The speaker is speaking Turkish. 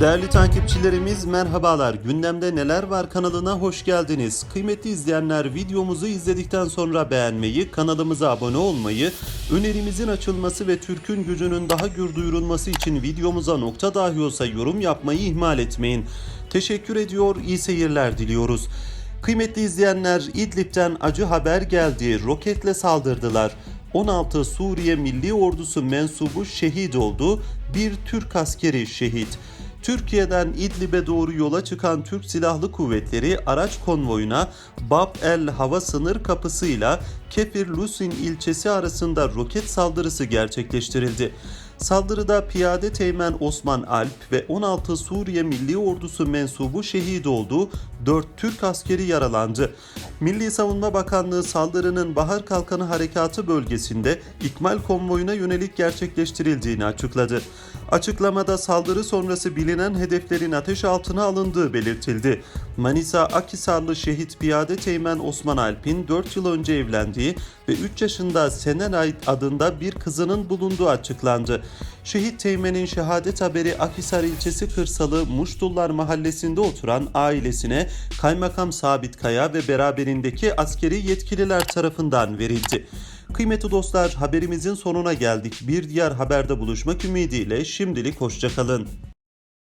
Değerli takipçilerimiz merhabalar. Gündemde neler var kanalına hoş geldiniz. Kıymetli izleyenler videomuzu izledikten sonra beğenmeyi, kanalımıza abone olmayı, önerimizin açılması ve Türk'ün gücünün daha gür duyurulması için videomuza nokta dahi olsa yorum yapmayı ihmal etmeyin. Teşekkür ediyor, iyi seyirler diliyoruz. Kıymetli izleyenler İdlib'den acı haber geldi. Roketle saldırdılar. 16 Suriye Milli Ordusu mensubu şehit oldu. Bir Türk askeri şehit. Türkiye'den İdlib'e doğru yola çıkan Türk Silahlı Kuvvetleri araç konvoyuna Bab el Hava Sınır Kapısı'yla Kefir Lusin ilçesi arasında roket saldırısı gerçekleştirildi. Saldırıda piyade teğmen Osman Alp ve 16 Suriye Milli Ordusu mensubu şehit oldu, 4 Türk askeri yaralandı. Milli Savunma Bakanlığı saldırının Bahar Kalkanı Harekatı bölgesinde ikmal konvoyuna yönelik gerçekleştirildiğini açıkladı. Açıklamada saldırı sonrası bilinen hedeflerin ateş altına alındığı belirtildi. Manisa Akhisarlı şehit piyade teğmen Osman Alp'in 4 yıl önce evlendiği ve 3 yaşında Senenay adında bir kızının bulunduğu açıklandı. Şehit teğmenin şehadet haberi Akhisar ilçesi Kırsalı Muştullar mahallesinde oturan ailesine Kaymakam Sabit Kaya ve beraberindeki askeri yetkililer tarafından verildi. Kıymetli dostlar haberimizin sonuna geldik. Bir diğer haberde buluşmak ümidiyle şimdilik hoşçakalın.